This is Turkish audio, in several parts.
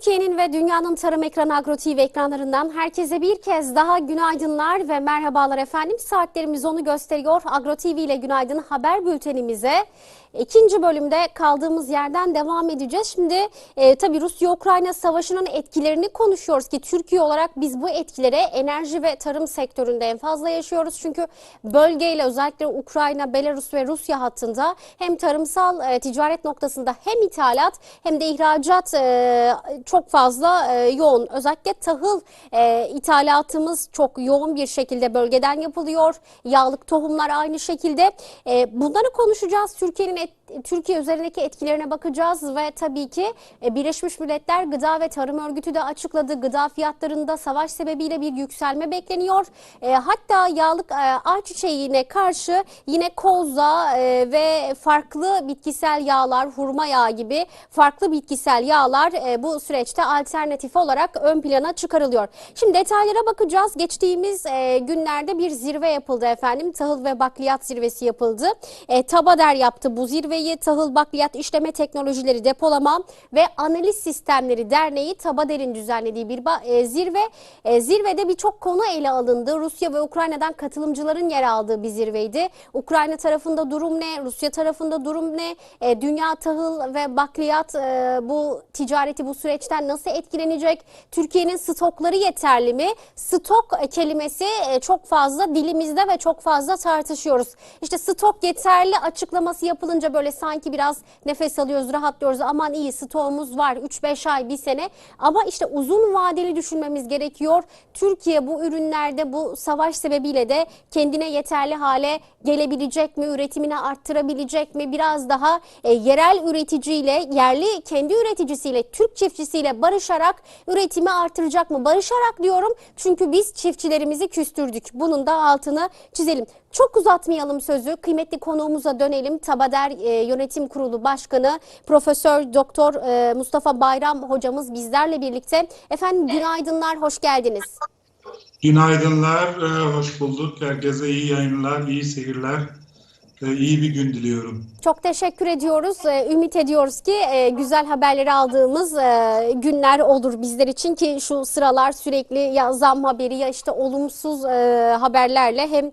Türkiye'nin ve dünyanın tarım ekranı Agro TV ekranlarından herkese bir kez daha günaydınlar ve merhabalar efendim. Saatlerimiz onu gösteriyor. Agro TV ile günaydın haber bültenimize ikinci bölümde kaldığımız yerden devam edeceğiz. Şimdi e, tabii Rusya-Ukrayna savaşının etkilerini konuşuyoruz ki Türkiye olarak biz bu etkilere enerji ve tarım sektöründe en fazla yaşıyoruz. Çünkü bölgeyle özellikle Ukrayna, Belarus ve Rusya hattında hem tarımsal e, ticaret noktasında hem ithalat hem de ihracat e, çok fazla e, yoğun. Özellikle tahıl e, ithalatımız çok yoğun bir şekilde bölgeden yapılıyor. Yağlık tohumlar aynı şekilde. E, bunları konuşacağız. Türkiye'nin et- Türkiye üzerindeki etkilerine bakacağız ve tabii ki e, Birleşmiş Milletler Gıda ve Tarım Örgütü de açıkladı. Gıda fiyatlarında savaş sebebiyle bir yükselme bekleniyor. E, hatta yağlık e, ayçiçeğine karşı yine koza e, ve farklı bitkisel yağlar, hurma yağı gibi farklı bitkisel yağlar e, bu süreçte alternatif olarak ön plana çıkarılıyor. Şimdi detaylara bakacağız. Geçtiğimiz e, günlerde bir zirve yapıldı efendim. Tahıl ve bakliyat zirvesi yapıldı. E, Tabader yaptı bu zirveyi. Tahıl Bakliyat İşleme Teknolojileri Depolama ve Analiz Sistemleri Derneği Tabader'in düzenlediği bir e, zirve. E, zirvede birçok konu ele alındı. Rusya ve Ukrayna'dan katılımcıların yer aldığı bir zirveydi. Ukrayna tarafında durum ne? Rusya tarafında durum ne? E, dünya tahıl ve bakliyat e, bu ticareti bu süreçten nasıl etkilenecek? Türkiye'nin stokları yeterli mi? Stok kelimesi e, çok fazla dilimizde ve çok fazla tartışıyoruz. İşte stok yeterli açıklaması yapılınca böyle sanki biraz nefes alıyoruz, rahatlıyoruz. Aman iyi stoğumuz var 3-5 ay, bir sene. Ama işte uzun vadeli düşünmemiz gerekiyor. Türkiye bu ürünlerde bu savaş sebebiyle de kendine yeterli hale gelebilecek mi? Üretimini arttırabilecek mi? Biraz daha e, yerel üreticiyle, yerli kendi üreticisiyle, Türk çiftçisiyle barışarak üretimi artıracak mı? Barışarak diyorum çünkü biz çiftçilerimizi küstürdük. Bunun da altını çizelim. Çok uzatmayalım sözü. Kıymetli konuğumuza dönelim. Tabader e, Yönetim Kurulu Başkanı Profesör Doktor e, Mustafa Bayram hocamız bizlerle birlikte. Efendim günaydınlar, hoş geldiniz. Günaydınlar, e, hoş bulduk. Herkese iyi yayınlar, iyi seyirler, iyi bir gün diliyorum. Çok teşekkür ediyoruz. Ee, Ümit ediyoruz ki e, güzel haberleri aldığımız e, günler olur bizler için ki şu sıralar sürekli ya zam haberi ya işte olumsuz e, haberlerle hem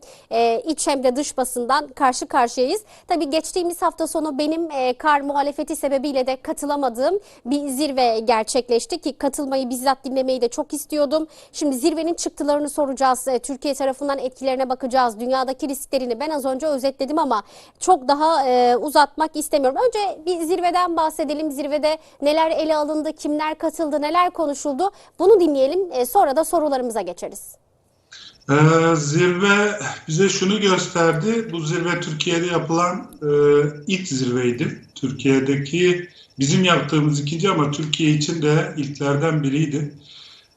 iç hem de dış basından karşı karşıyayız. Tabii geçtiğimiz hafta sonu benim kar muhalefeti sebebiyle de katılamadığım bir zirve gerçekleşti ki katılmayı bizzat dinlemeyi de çok istiyordum. Şimdi zirvenin çıktılarını soracağız. Türkiye tarafından etkilerine bakacağız. Dünyadaki risklerini ben az önce özetledim ama çok daha e, uzatmak istemiyorum. Önce bir zirveden bahsedelim. Zirvede neler ele alındı, kimler katıldı, neler konuşuldu bunu dinleyelim. E, sonra da sorularımıza geçeriz. E, zirve bize şunu gösterdi. Bu zirve Türkiye'de yapılan e, ilk zirveydi. Türkiye'deki bizim yaptığımız ikinci ama Türkiye için de ilklerden biriydi.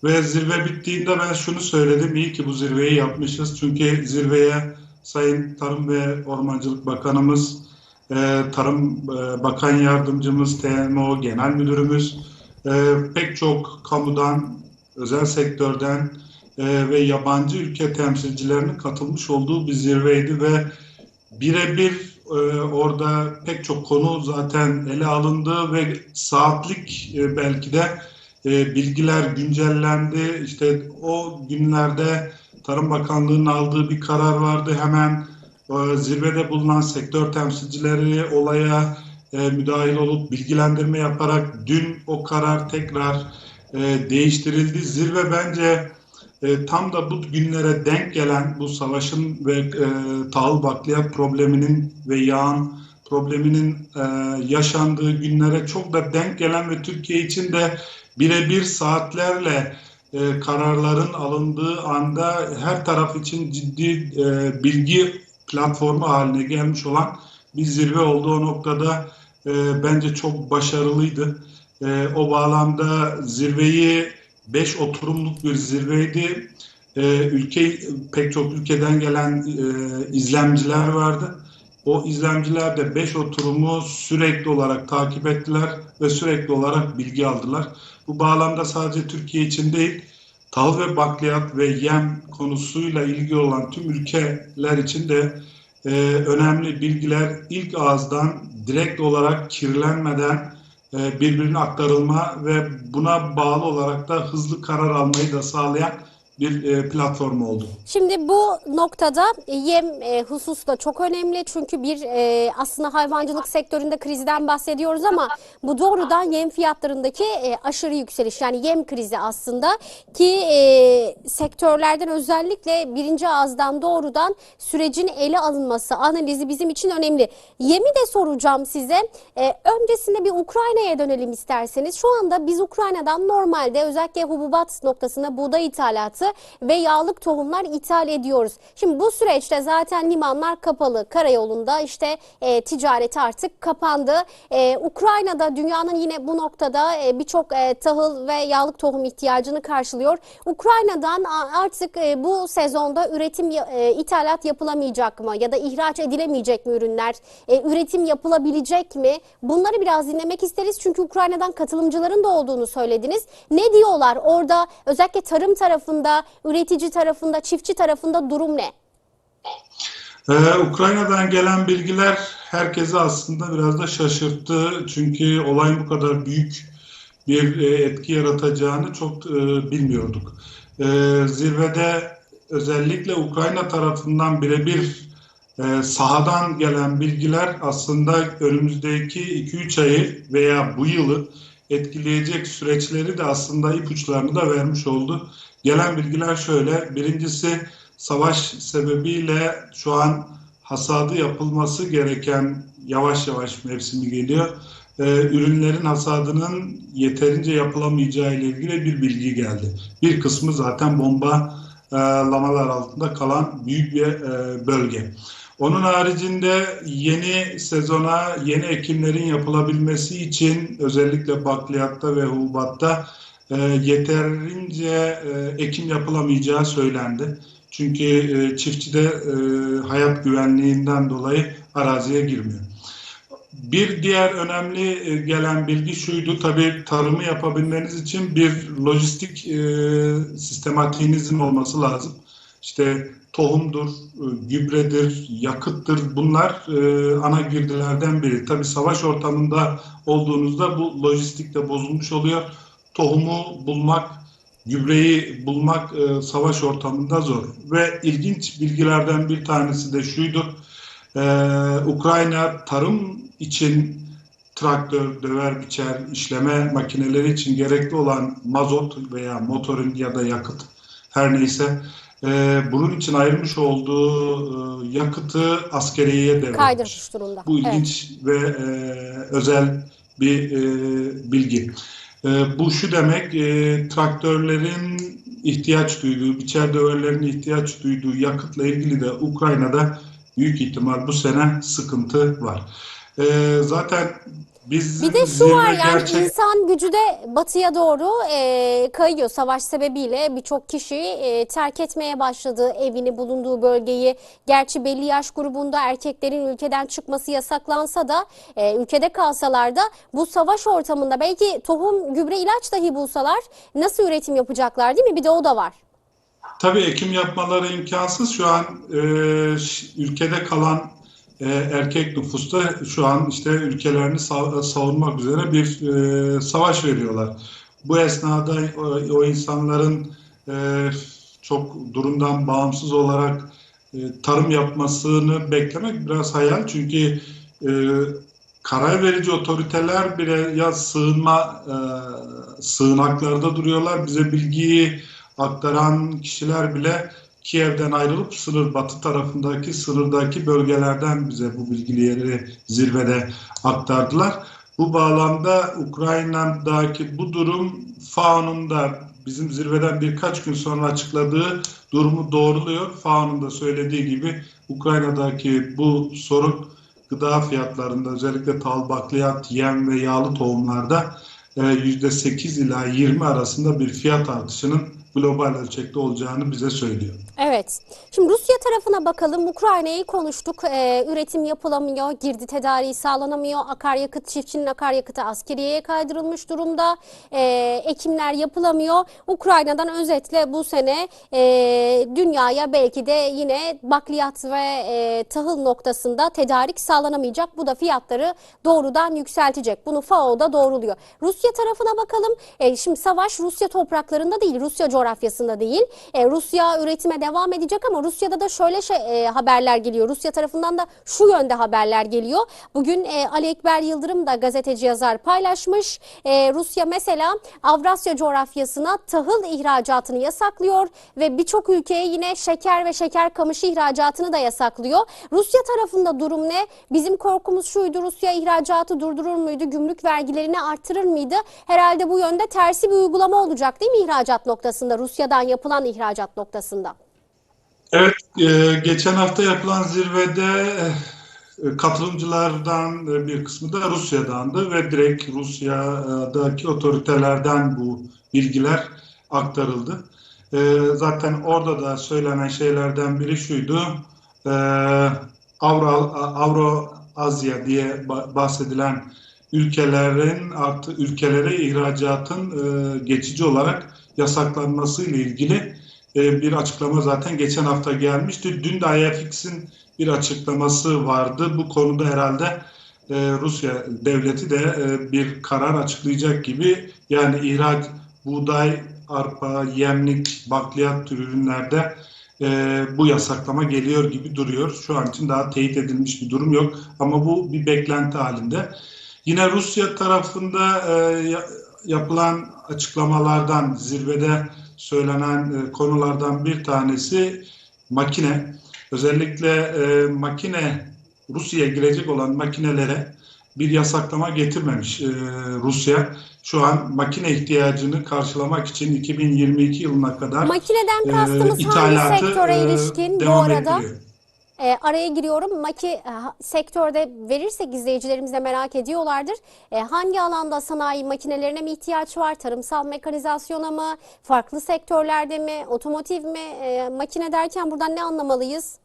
Ve zirve bittiğinde ben şunu söyledim. İyi ki bu zirveyi yapmışız. Çünkü zirveye Sayın Tarım ve Ormancılık Bakanımız, e, Tarım e, Bakan Yardımcımız, TMO Genel Müdürümüz, e, pek çok kamudan, özel sektörden e, ve yabancı ülke temsilcilerinin katılmış olduğu bir zirveydi ve birebir e, orada pek çok konu zaten ele alındı ve saatlik e, belki de e, bilgiler güncellendi. İşte o günlerde Tarım Bakanlığı'nın aldığı bir karar vardı. Hemen e, zirvede bulunan sektör temsilcileri olaya e, müdahil olup bilgilendirme yaparak dün o karar tekrar e, değiştirildi. Zirve bence e, tam da bu günlere denk gelen bu savaşın ve e, tahıl bakliyat probleminin ve yağın probleminin yaşandığı günlere çok da denk gelen ve Türkiye için de birebir saatlerle e, kararların alındığı anda her taraf için ciddi e, bilgi platformu haline gelmiş olan bir zirve oldu. O noktada e, bence çok başarılıydı. E, o bağlamda zirveyi 5 oturumluk bir zirveydi. E, ülke pek çok ülkeden gelen e, izlemciler vardı. O izlemciler de 5 oturumu sürekli olarak takip ettiler ve sürekli olarak bilgi aldılar. Bu bağlamda sadece Türkiye için değil, tahıl ve bakliyat ve yem konusuyla ilgili olan tüm ülkeler için de e, önemli bilgiler ilk ağızdan direkt olarak kirlenmeden e, birbirine aktarılma ve buna bağlı olarak da hızlı karar almayı da sağlayan bir e, platform oldu. Şimdi bu noktada yem e, hususu da çok önemli çünkü bir e, aslında hayvancılık sektöründe krizden bahsediyoruz ama bu doğrudan yem fiyatlarındaki e, aşırı yükseliş yani yem krizi aslında ki e, sektörlerden özellikle birinci ağızdan doğrudan sürecin ele alınması analizi bizim için önemli. Yemi de soracağım size. E, öncesinde bir Ukrayna'ya dönelim isterseniz. Şu anda biz Ukrayna'dan normalde özellikle hububat noktasında buğday ithalatı ve yağlık tohumlar ithal ediyoruz. Şimdi bu süreçte zaten limanlar kapalı. Karayolunda işte e, ticaret artık kapandı. E, Ukrayna'da dünyanın yine bu noktada e, birçok e, tahıl ve yağlık tohum ihtiyacını karşılıyor. Ukrayna'dan artık e, bu sezonda üretim e, ithalat yapılamayacak mı ya da ihraç edilemeyecek mi ürünler? E, üretim yapılabilecek mi? Bunları biraz dinlemek isteriz çünkü Ukrayna'dan katılımcıların da olduğunu söylediniz. Ne diyorlar orada özellikle tarım tarafında, üretici tarafında, çiftçi tarafında durum ne? Ee, Ukrayna'dan gelen bilgiler herkesi aslında biraz da şaşırttı. Çünkü olayın bu kadar büyük bir e, etki yaratacağını çok e, bilmiyorduk. E, zirvede özellikle Ukrayna tarafından birebir e, sahadan gelen bilgiler aslında önümüzdeki 2-3 ayı veya bu yılı etkileyecek süreçleri de aslında ipuçlarını da vermiş oldu. Gelen bilgiler şöyle. Birincisi savaş sebebiyle şu an hasadı yapılması gereken yavaş yavaş mevsimi geliyor. Ee, ürünlerin hasadının yeterince yapılamayacağı ile ilgili bir bilgi geldi. Bir kısmı zaten bombalamalar altında kalan büyük bir e, bölge. Onun haricinde yeni sezona, yeni ekimlerin yapılabilmesi için özellikle bakliyatta ve hububatta e, yeterince e, ekim yapılamayacağı söylendi. Çünkü e, çiftçi de e, hayat güvenliğinden dolayı araziye girmiyor. Bir diğer önemli e, gelen bilgi şuydu. Tabii tarımı yapabilmeniz için bir lojistik e, sistematiğinizin olması lazım. İşte tohumdur, e, gübredir, yakıttır bunlar e, ana girdilerden biri. Tabii savaş ortamında olduğunuzda bu lojistik de bozulmuş oluyor. Tohumu bulmak, gübreyi bulmak e, savaş ortamında zor. Ve ilginç bilgilerden bir tanesi de şuydu. E, Ukrayna tarım için traktör, döver, biçer, işleme makineleri için gerekli olan mazot veya motorin ya da yakıt her neyse e, bunun için ayırmış olduğu e, yakıtı askeriyeye devretmiş. Kaydırmış durumda. Bu Evet. ilginç ve e, özel bir e, bilgi. E, bu şu demek, e, traktörlerin ihtiyaç duyduğu, biçer döverlerin ihtiyaç duyduğu yakıtla ilgili de Ukrayna'da büyük ihtimal bu sene sıkıntı var. E, zaten biz Bir de şu var yani gerçek- insan gücü de batıya doğru e, kayıyor savaş sebebiyle birçok kişi e, terk etmeye başladı evini bulunduğu bölgeyi. Gerçi belli yaş grubunda erkeklerin ülkeden çıkması yasaklansa da e, ülkede kalsalar da bu savaş ortamında belki tohum, gübre, ilaç dahi bulsalar nasıl üretim yapacaklar değil mi? Bir de o da var. Tabii ekim yapmaları imkansız. Şu an e, ülkede kalan e, erkek nüfusta şu an işte ülkelerini sa- savunmak üzere bir e, savaş veriyorlar. Bu esnada o, insanların e, çok durumdan bağımsız olarak tarım yapmasını beklemek biraz hayal. Çünkü karar verici otoriteler bile ya sığınma sığınaklarda duruyorlar. Bize bilgiyi aktaran kişiler bile Kiev'den ayrılıp sınır batı tarafındaki sınırdaki bölgelerden bize bu bilgileri zirvede aktardılar. Bu bağlamda Ukrayna'daki bu durum FAO'nun da bizim zirveden birkaç gün sonra açıkladığı durumu doğruluyor. FAO'nun da söylediği gibi Ukrayna'daki bu sorun gıda fiyatlarında özellikle tal, bakliyat, yem ve yağlı tohumlarda e, %8 ila 20 arasında bir fiyat artışının global ölçekte olacağını bize söylüyor. Evet. Şimdi Rusya tarafına bakalım. Ukrayna'yı konuştuk. Ee, üretim yapılamıyor, girdi tedariği sağlanamıyor. Akaryakıt, çiftçinin akaryakıtı askeriyeye kaydırılmış durumda. Ee, ekimler yapılamıyor. Ukrayna'dan özetle bu sene e, dünyaya belki de yine bakliyat ve e, tahıl noktasında tedarik sağlanamayacak. Bu da fiyatları doğrudan yükseltecek. Bunu FAO da doğruluyor. Rusya tarafına bakalım. E, şimdi savaş Rusya topraklarında değil, Rusya değil. E, Rusya üretime devam edecek ama Rusya'da da şöyle şey, e, haberler geliyor. Rusya tarafından da şu yönde haberler geliyor. Bugün e, Ali Ekber Yıldırım da gazeteci yazar paylaşmış. E, Rusya mesela Avrasya coğrafyasına tahıl ihracatını yasaklıyor ve birçok ülkeye yine şeker ve şeker kamışı ihracatını da yasaklıyor. Rusya tarafında durum ne? Bizim korkumuz şuydu Rusya ihracatı durdurur muydu? Gümrük vergilerini artırır mıydı? Herhalde bu yönde tersi bir uygulama olacak değil mi ihracat noktasında? Rusya'dan yapılan ihracat noktasında. Evet, e, geçen hafta yapılan zirvede e, katılımcılardan e, bir kısmı da Rusya'dandı ve direkt Rusya'daki otoritelerden bu bilgiler aktarıldı. E, zaten orada da söylenen şeylerden biri şuydu, e, Avro, Asya diye ba- bahsedilen ülkelerin artı ülkelere ihracatın e, geçici olarak yasaklanması ile ilgili e, bir açıklama zaten geçen hafta gelmişti. Dün de IFX'in bir açıklaması vardı. Bu konuda herhalde e, Rusya devleti de e, bir karar açıklayacak gibi. Yani ihraç, buğday, arpa, yemlik, bakliyat tür ürünlerde e, bu yasaklama geliyor gibi duruyor. Şu an için daha teyit edilmiş bir durum yok. Ama bu bir beklenti halinde. Yine Rusya tarafında e, yapılan açıklamalardan zirvede söylenen e, konulardan bir tanesi makine. Özellikle e, makine Rusya'ya girecek olan makinelere bir yasaklama getirmemiş e, Rusya. Şu an makine ihtiyacını karşılamak için 2022 yılına kadar Makineden e, kastımız hangi ithalatı sektöre e, ilişkin bu devam arada? ettiriyor. E, araya giriyorum. Maki e, sektörde verirsek izleyicilerimiz de merak ediyorlardır. E, hangi alanda sanayi makinelerine mi ihtiyaç var? Tarımsal mekanizasyona mı? Farklı sektörlerde mi? Otomotiv mi? E, makine derken buradan ne anlamalıyız?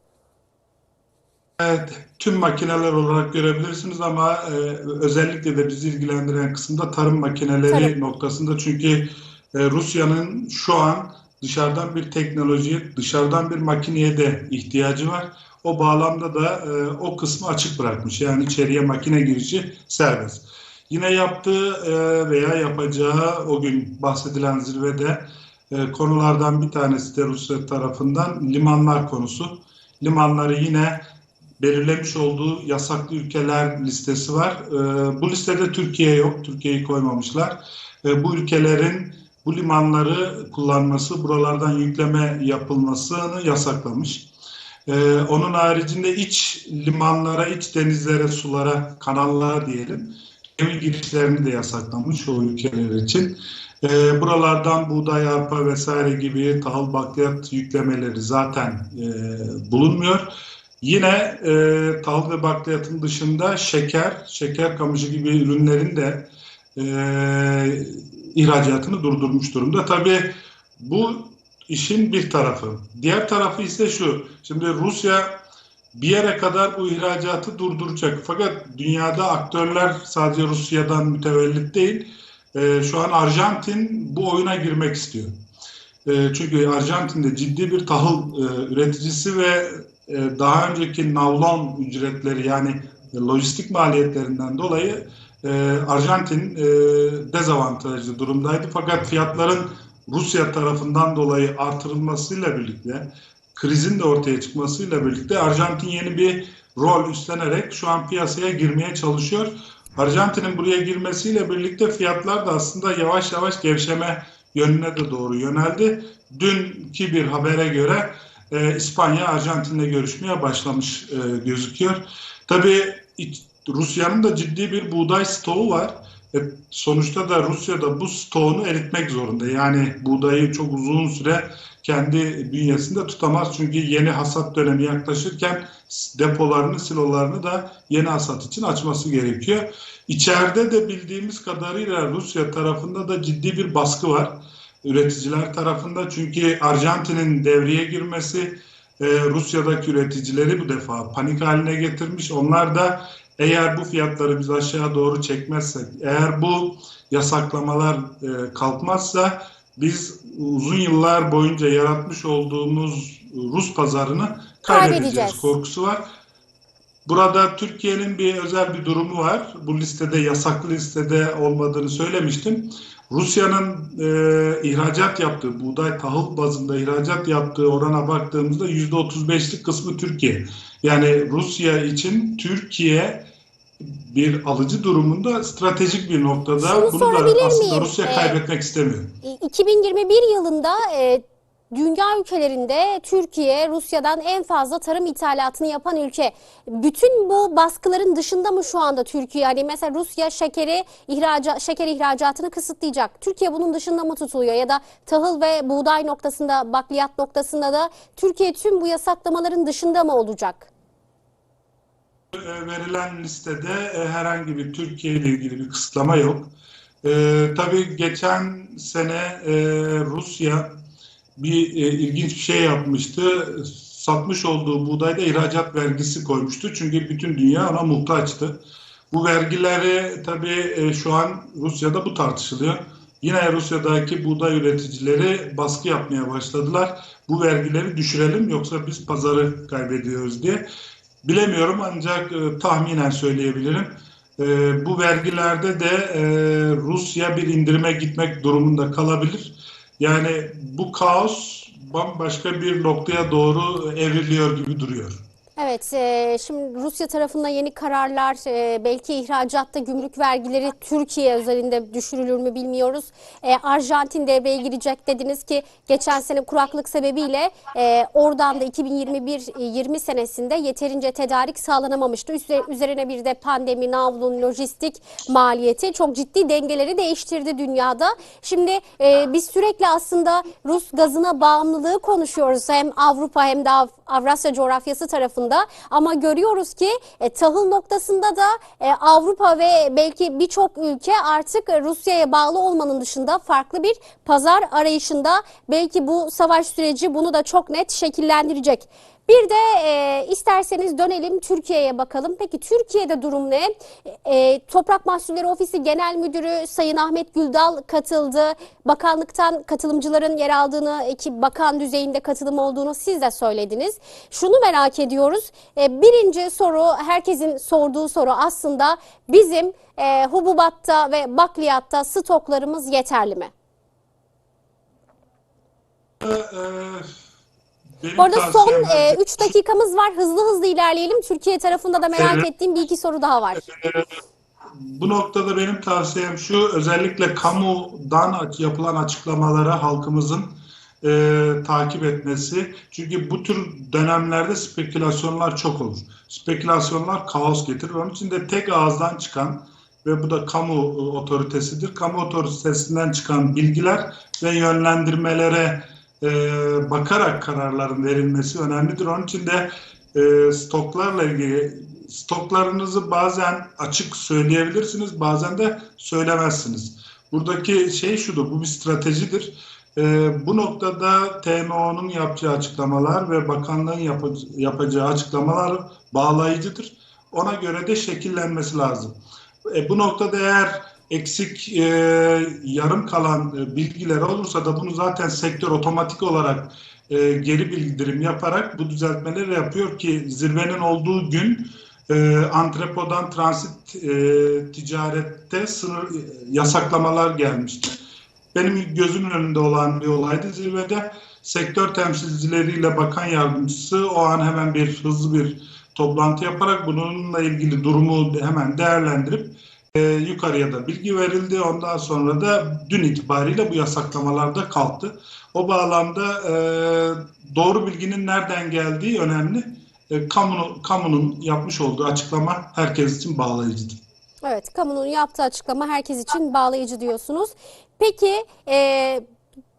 Evet, tüm makineler olarak görebilirsiniz ama e, özellikle de bizi ilgilendiren kısımda tarım makineleri Tarım. noktasında. Çünkü e, Rusya'nın şu an dışarıdan bir teknolojiye, dışarıdan bir makineye de ihtiyacı var. O bağlamda da e, o kısmı açık bırakmış. Yani içeriye makine girişi serbest. Yine yaptığı e, veya yapacağı o gün bahsedilen zirvede e, konulardan bir tanesi de Rusya tarafından limanlar konusu. Limanları yine belirlemiş olduğu yasaklı ülkeler listesi var. E, bu listede Türkiye yok. Türkiye'yi koymamışlar. E, bu ülkelerin bu limanları kullanması, buralardan yükleme yapılmasını yasaklamış. E, onun haricinde iç limanlara, iç denizlere, sulara, kanallara diyelim gemi girişlerini de yasaklamış o ülkeler için. E, buralardan buğday, arpa vesaire gibi tahıl bakliyat yüklemeleri zaten e, bulunmuyor. Yine e, tahıl ve bakliyatın dışında şeker, şeker kamışı gibi ürünlerin de e, ihracatını durdurmuş durumda. Tabii bu işin bir tarafı. Diğer tarafı ise şu. Şimdi Rusya bir yere kadar bu ihracatı durduracak. Fakat dünyada aktörler sadece Rusya'dan mütevellit değil. E, şu an Arjantin bu oyuna girmek istiyor. E, çünkü Arjantin'de ciddi bir tahıl e, üreticisi ve e, daha önceki navlon ücretleri yani e, lojistik maliyetlerinden dolayı e, Arjantin e, dezavantajlı durumdaydı. Fakat fiyatların Rusya tarafından dolayı artırılmasıyla birlikte krizin de ortaya çıkmasıyla birlikte Arjantin yeni bir rol üstlenerek şu an piyasaya girmeye çalışıyor. Arjantin'in buraya girmesiyle birlikte fiyatlar da aslında yavaş yavaş gevşeme yönüne de doğru yöneldi. Dünkü bir habere göre e, İspanya Arjantin'le görüşmeye başlamış e, gözüküyor. Tabii Rusya'nın da ciddi bir buğday stoğu var. E, sonuçta da Rusya da bu stoğunu eritmek zorunda. Yani buğdayı çok uzun süre kendi bünyesinde tutamaz. Çünkü yeni hasat dönemi yaklaşırken depolarını, silolarını da yeni hasat için açması gerekiyor. İçeride de bildiğimiz kadarıyla Rusya tarafında da ciddi bir baskı var. üreticiler tarafında. Çünkü Arjantin'in devreye girmesi e, Rusya'daki üreticileri bu defa panik haline getirmiş. Onlar da eğer bu fiyatları biz aşağı doğru çekmezsek, eğer bu yasaklamalar e, kalkmazsa biz uzun yıllar boyunca yaratmış olduğumuz Rus pazarını kaybedeceğiz Kaybedeceğiz. korkusu var. Burada Türkiye'nin bir özel bir durumu var. Bu listede yasaklı listede olmadığını söylemiştim. Rusya'nın e, ihracat yaptığı, buğday tahıl bazında ihracat yaptığı orana baktığımızda %35'lik kısmı Türkiye. Yani Rusya için Türkiye bir alıcı durumunda stratejik bir noktada. Şunu Bunu da aslında miyim? Rusya Ee, kaybetmek istemiyor. E, 2021 yılında e, dünya ülkelerinde Türkiye Rusya'dan en fazla tarım ithalatını yapan ülke. Bütün bu baskıların dışında mı şu anda Türkiye? Yani mesela Rusya şekeri ihraca, şeker ihracatını kısıtlayacak. Türkiye bunun dışında mı tutuluyor? Ya da tahıl ve buğday noktasında, bakliyat noktasında da Türkiye tüm bu yasaklamaların dışında mı olacak? E, verilen listede e, herhangi bir Türkiye ile ilgili bir kısıtlama yok. E, tabii geçen sene e, Rusya bir e, ilginç bir şey yapmıştı. Satmış olduğu buğdayda ihracat vergisi koymuştu. Çünkü bütün dünya ona muhtaçtı. Bu vergileri tabii e, şu an Rusya'da bu tartışılıyor. Yine Rusya'daki buğday üreticileri baskı yapmaya başladılar. Bu vergileri düşürelim yoksa biz pazarı kaybediyoruz diye. Bilemiyorum ancak e, tahminen söyleyebilirim. E, bu vergilerde de e, Rusya bir indirime gitmek durumunda kalabilir. Yani bu kaos bambaşka bir noktaya doğru evriliyor gibi duruyor. Evet, e, şimdi Rusya tarafından yeni kararlar, e, belki ihracatta gümrük vergileri Türkiye özelinde düşürülür mü bilmiyoruz. E, Arjantin devreye girecek dediniz ki geçen sene kuraklık sebebiyle e, oradan da 2021-20 senesinde yeterince tedarik sağlanamamıştı. Üzer- Üzerine bir de pandemi, navlun, lojistik maliyeti çok ciddi dengeleri değiştirdi dünyada. Şimdi e, biz sürekli aslında Rus gazına bağımlılığı konuşuyoruz hem Avrupa hem de Av- Avrasya coğrafyası tarafında ama görüyoruz ki e, tahıl noktasında da e, Avrupa ve belki birçok ülke artık e, Rusya'ya bağlı olmanın dışında farklı bir pazar arayışında belki bu savaş süreci bunu da çok net şekillendirecek. Bir de e, isterseniz dönelim Türkiye'ye bakalım. Peki Türkiye'de durum ne? E, Toprak Mahsulleri Ofisi Genel Müdürü Sayın Ahmet Güldal katıldı. Bakanlıktan katılımcıların yer aldığını, ki bakan düzeyinde katılım olduğunu siz de söylediniz. Şunu merak ediyoruz. E, birinci soru, herkesin sorduğu soru aslında bizim e, hububatta ve bakliyatta stoklarımız yeterli mi? Ee, benim Bu arada son tavsiyem her- 3 dakikamız var. Hızlı hızlı ilerleyelim. Türkiye tarafında da merak Evet. ettiğim bir iki soru daha var. Bu noktada benim tavsiyem şu, özellikle kamudan yapılan açıklamalara halkımızın e, takip etmesi. Çünkü bu tür dönemlerde spekülasyonlar çok olur. Spekülasyonlar kaos getirir. Onun için de tek ağızdan çıkan ve bu da kamu e, otoritesidir. Kamu otoritesinden çıkan bilgiler ve yönlendirmelere e, bakarak kararların verilmesi önemlidir. Onun için de e, stoklarla ilgili stoklarınızı bazen açık söyleyebilirsiniz, bazen de söylemezsiniz. Buradaki şey şudur, bu bir stratejidir. Ee, bu noktada TMO'nun yapacağı açıklamalar ve bakanlığın yapı- yapacağı açıklamalar bağlayıcıdır. Ona göre de şekillenmesi lazım. E, bu noktada eğer eksik e, yarım kalan e, bilgiler olursa da bunu zaten sektör otomatik olarak e, geri bildirim yaparak bu düzeltmeleri yapıyor ki zirvenin olduğu gün e, antrepodan transit e, ticarette sınır e, yasaklamalar gelmişti. Benim gözümün önünde olan bir olaydı zirvede. Sektör temsilcileriyle bakan yardımcısı o an hemen bir hızlı bir toplantı yaparak bununla ilgili durumu hemen değerlendirip e, yukarıya da bilgi verildi. Ondan sonra da dün itibariyle bu yasaklamalar da kalktı. O bağlamda e, doğru bilginin nereden geldiği önemli. E, kamunun, kamunun yapmış olduğu açıklama herkes için bağlayıcıdır. Evet, kamunun yaptığı açıklama herkes için bağlayıcı diyorsunuz. Peki, e,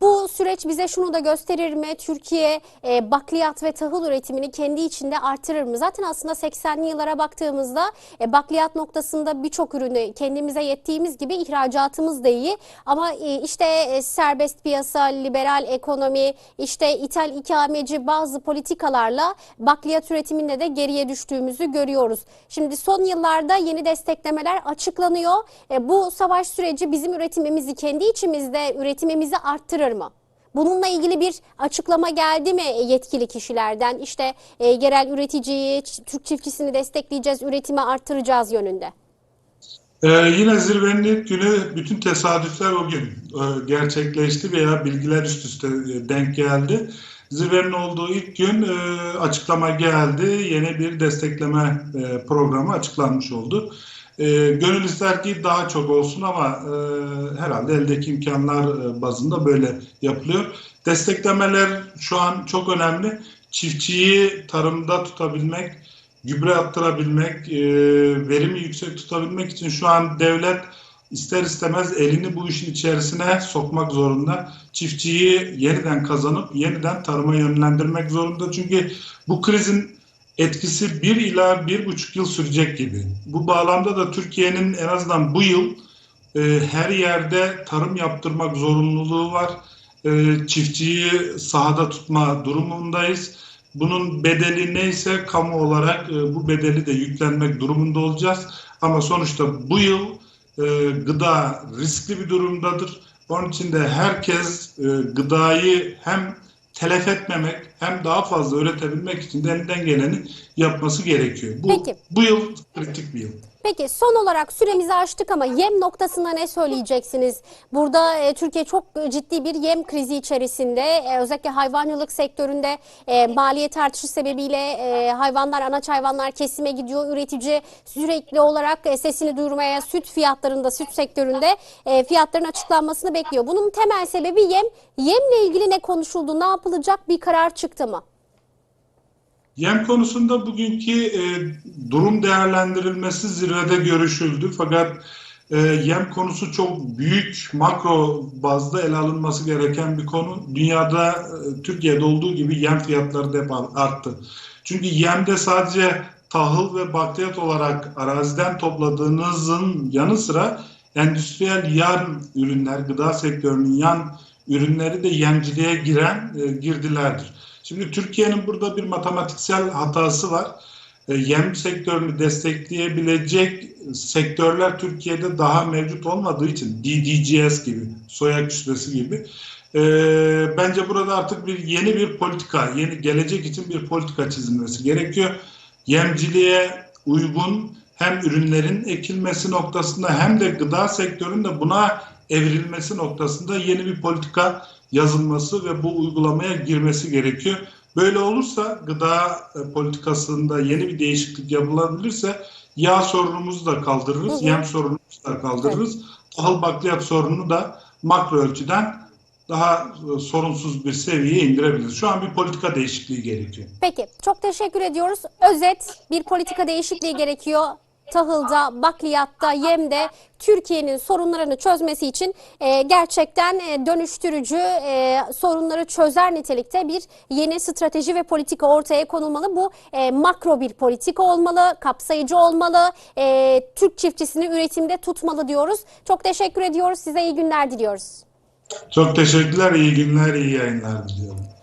Bu süreç bize şunu da gösterir mi? Türkiye e, bakliyat ve tahıl üretimini kendi içinde artırır mı? Zaten aslında 80'li yıllara baktığımızda e, bakliyat noktasında birçok ürünü kendimize yettiğimiz gibi ihracatımız da iyi. Ama e, işte e, serbest piyasa, liberal ekonomi, işte ithal ikameci bazı politikalarla bakliyat üretiminde de geriye düştüğümüzü görüyoruz. Şimdi son yıllarda yeni desteklemeler açıklanıyor. E, bu savaş süreci bizim üretimimizi kendi içimizde üretimimizi arttırır mı? Bununla ilgili bir açıklama geldi mi yetkili kişilerden? İşte e, yerel üreticiyi, Türk çiftçisini destekleyeceğiz, üretimi arttıracağız yönünde. Ee, yine zirvenin ilk günü bütün tesadüfler o gün e, gerçekleşti veya bilgiler üst üste e, denk geldi. Zirvenin olduğu ilk gün e, açıklama geldi. Yeni bir destekleme e, programı açıklanmış oldu. E, gönül ister ki daha çok olsun ama e, herhalde eldeki imkanlar e, bazında böyle yapılıyor. Desteklemeler şu an çok önemli. Çiftçiyi tarımda tutabilmek, gübre attırabilmek, e, verimi yüksek tutabilmek için şu an devlet ister istemez elini bu işin içerisine sokmak zorunda. Çiftçiyi yeniden kazanıp yeniden tarıma yönlendirmek zorunda. Çünkü bu krizin etkisi bir ila bir buçuk yıl sürecek gibi. Bu bağlamda da Türkiye'nin en azından bu yıl e, her yerde tarım yaptırmak zorunluluğu var. E, çiftçiyi sahada tutma durumundayız. Bunun bedeli neyse kamu olarak e, bu bedeli de yüklenmek durumunda olacağız. Ama sonuçta bu yıl e, gıda riskli bir durumdadır. Onun için de herkes e, gıdayı hem telef etmemek hem daha fazla üretebilmek için de elinden geleni yapması gerekiyor. Bu, Peki. bu yıl kritik bir yıl. Peki son olarak süremizi aştık ama yem noktasında ne söyleyeceksiniz? Burada e, Türkiye çok ciddi bir yem krizi içerisinde. E, özellikle hayvancılık sektöründe e, maliyet artışı sebebiyle e, hayvanlar, anaç hayvanlar kesime gidiyor. Üretici sürekli olarak e, sesini duyurmaya süt fiyatlarında, süt sektöründe e, fiyatların açıklanmasını bekliyor. Bunun temel sebebi yem. Yemle ilgili ne konuşuldu, ne yapılacak bir karar çıktı mı? Yem konusunda bugünkü e, durum değerlendirilmesi zirvede görüşüldü. Fakat e, yem konusu çok büyük, makro bazda ele alınması gereken bir konu. Dünyada, e, Türkiye'de olduğu gibi yem fiyatları da arttı. Çünkü yemde sadece tahıl ve bakliyat olarak araziden topladığınızın yanı sıra endüstriyel yan ürünler, gıda sektörünün yan ürünleri de yemciliğe giren e, girdilerdir. Şimdi Türkiye'nin burada bir matematiksel hatası var. E, Yem sektörünü destekleyebilecek sektörler Türkiye'de daha mevcut olmadığı için DDGS gibi, soya küslesi gibi. e, bence burada artık bir yeni bir politika, yeni gelecek için bir politika çizilmesi gerekiyor. Yemciliğe uygun hem ürünlerin ekilmesi noktasında hem de gıda sektöründe buna evrilmesi noktasında yeni bir politika yazılması ve bu uygulamaya girmesi gerekiyor. Böyle olursa gıda e, politikasında yeni bir değişiklik yapılabilirse yağ sorunumuzu da kaldırırız, Hı hı. yem sorunumuzu da kaldırırız. Tahıl bakliyat sorununu da makro ölçüden daha e, sorunsuz bir seviyeye indirebiliriz. Şu an bir politika değişikliği gerekiyor. Peki çok teşekkür ediyoruz. Özet bir politika değişikliği gerekiyor. Tahılda, bakliyatta, yemde Türkiye'nin sorunlarını çözmesi için e, gerçekten e, dönüştürücü e, sorunları çözer nitelikte bir yeni strateji ve politika ortaya konulmalı. Bu e, makro bir politika olmalı, kapsayıcı olmalı, e, Türk çiftçisini üretimde tutmalı diyoruz. Çok teşekkür ediyoruz. Size iyi günler diliyoruz. Çok teşekkürler, iyi günler, iyi yayınlar diliyorum.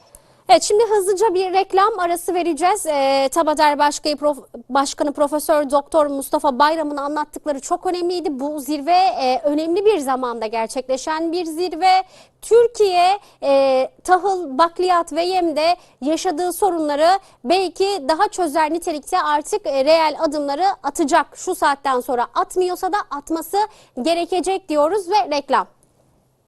Evet şimdi hızlıca bir reklam arası vereceğiz. Ee, Tabader Başkanı, Prof- Başkanı Profesör Doktor Mustafa Bayram'ın anlattıkları çok önemliydi. Bu zirve e, önemli bir zamanda gerçekleşen bir zirve. Türkiye e, tahıl, bakliyat ve yemde yaşadığı sorunları belki daha çözer nitelikte artık e, reel adımları atacak. Şu saatten sonra atmıyorsa da atması gerekecek diyoruz ve reklam.